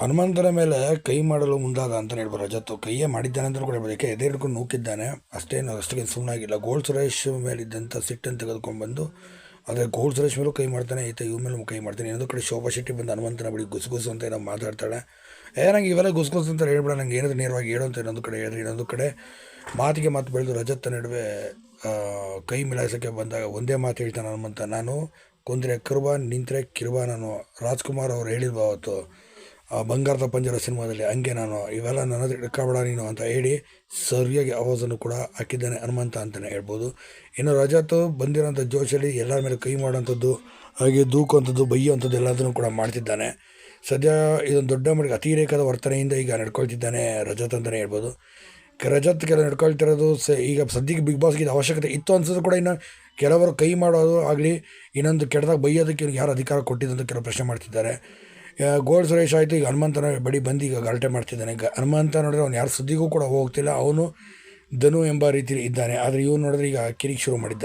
ಹನುಮಂತನ ಮೇಲೆ ಕೈ ಮಾಡಲು ಮುಂದಾದ ಅಂತ ಹೇಳ್ಬೋದು ರಜತ್ತು ಕೈಯೇ ಮಾಡಿದ್ದಾನೆ ಅಂತಲೂ ಕೂಡ ಹೇಳ್ಬೋದು. ಯಾಕೆ? ಎದೆ ಹಿಡ್ಕೊಂಡು ನೂಕಿದ್ದಾನೆ. ಅಷ್ಟೇನು, ಅಷ್ಟಕ್ಕೆ ಸುಮ್ಮನಾಗಿಲ್ಲ ಗೋಲ್ಡ್ ಸುರೇಶ್ ಮೇಲಿದ್ದಂಥ ಸಿಟ್ಟನ್ನು ತೆಗೆದುಕೊಂಡು ಬಂದು ಆದರೆ ಗೋಲ್ಡ್ ಸುರೇಶ್ ಮೇಲೂ ಕೈ ಮಾಡ್ತಾನೆ, ಈತ ಇವ್ ಮೇಲೆ ಕೈ ಮಾಡ್ತಾನೆ. ಇನ್ನೊಂದು ಕಡೆ ಶೋಭಾ ಶೆಟ್ಟಿ ಬಂದು ಹನುಮಂತನ ಬಳಿ ಗುಸುಗುಸು ಅಂತ ಏನೋ ಮಾತಾಡ್ತಾಳೆ. ಏ, ನಂಗೆ ಇವೆಲ್ಲ ಗುಸುಗುಸು ಅಂತ ಹೇಳ್ಬಿಡ, ನಂಗೆ ಏನಾದ್ರು ನೇರವಾಗಿ ಹೇಳು ಅಂತ ಇನ್ನೊಂದು ಕಡೆ ಹೇಳಿದ್ರೆ ಇನ್ನೊಂದು ಕಡೆ ಮಾತಿಗೆ ಮಾತು ಬೆಳೆದು ರಜತ್ತ ನಡುವೆ ಕೈ ಮಿಲಾಯಿಸೋಕ್ಕೆ ಬಂದಾಗ ಒಂದೇ ಮಾತು ಹೇಳ್ತಾನೆ ಹನುಮಂತ. ನಾನು ಕುಂದ್ರೆ ಕಿರುಬ ನಿಂತರೆ ಕಿರುಬ ನಾನು ರಾಜ್ಕುಮಾರ್ ಅವ್ರು ಹೇಳಿಲ್ವ ಅವತ್ತು? ಬಂಗಾರದ ಪಂಜರ ಸಿನಿಮಾದಲ್ಲಿ ಹಂಗೆ ನಾನು ಇವೆಲ್ಲ ನನ್ನ ಹತ್ರ ನೀನು ಅಂತ ಹೇಳಿ ಸರಿಯಾಗಿ ಆವಾಜನ್ನು ಕೂಡ ಹಾಕಿದ್ದಾನೆ ಹನುಮಂತ ಅಂತಲೇ ಹೇಳ್ಬೋದು. ಇನ್ನು ರಜಾತ್ ಬಂದಿರೋಂಥ ಜೋಶಲ್ಲಿ ಎಲ್ಲರ ಮೇಲೆ ಕೈ ಮಾಡೋಂಥದ್ದು ಹಾಗೆ ದೂಕುವಂಥದ್ದು ಬೈಯುವಂಥದ್ದು ಎಲ್ಲದನ್ನು ಕೂಡ ಮಾಡ್ತಿದ್ದಾನೆ. ಸದ್ಯ ಇದೊಂದು ದೊಡ್ಡ ಮಟ್ಟಿಗೆ ಅತಿರೇಕದ ವರ್ತನೆಯಿಂದ ಈಗ ನಡ್ಕೊಳ್ತಿದ್ದಾನೆ ರಜತ್ ಅಂತಲೇ ಹೇಳ್ಬೋದು. ರಜತ್ ಕೆಲ ನಡ್ಕೊಳ್ತಿರೋದು ಸ, ಈಗ ಸದ್ಯಕ್ಕೆ ಬಿಗ್ ಬಾಸ್ಗೆ ಇದು ಅವಶ್ಯಕತೆ ಇತ್ತು ಅನ್ಸೋದು ಕೂಡ ಇನ್ನು ಕೆಲವರು ಕೈ ಮಾಡೋದು ಆಗಲಿ, ಇನ್ನೊಂದು ಕೆಟ್ಟದಾಗ ಬೈಯೋದಕ್ಕೆ ಯಾರು ಅಧಿಕಾರ ಕೊಟ್ಟಿದ್ದು ಕೆಲವು ಪ್ರಶ್ನೆ ಮಾಡ್ತಿದ್ದಾರೆ. ಗೋಲ್ಡ್ ಸುರೇಶ್ ಆಯಿತು, ಈಗ ಹನುಮಂತನ ಬಡಿ ಬಂದು ಈಗ ಗಲಾಟೆ ಮಾಡ್ತಿದ್ದಾನೆ. ಹನುಮಂತ ನೋಡಿದ್ರೆ ಅವ್ನು ಯಾರು ಸುದ್ದಿಗೂ ಕೂಡ ಹೋಗ್ತಿಲ್ಲ, ಅವನು ಧನು ಎಂಬ ರೀತಿ ಇದ್ದಾನೆ. ಆದರೆ ಇವನು ನೋಡಿದ್ರೆ ಈಗ ಕಿರಿಕ್ ಶುರು ಮಾಡಿದ್ದಾನೆ.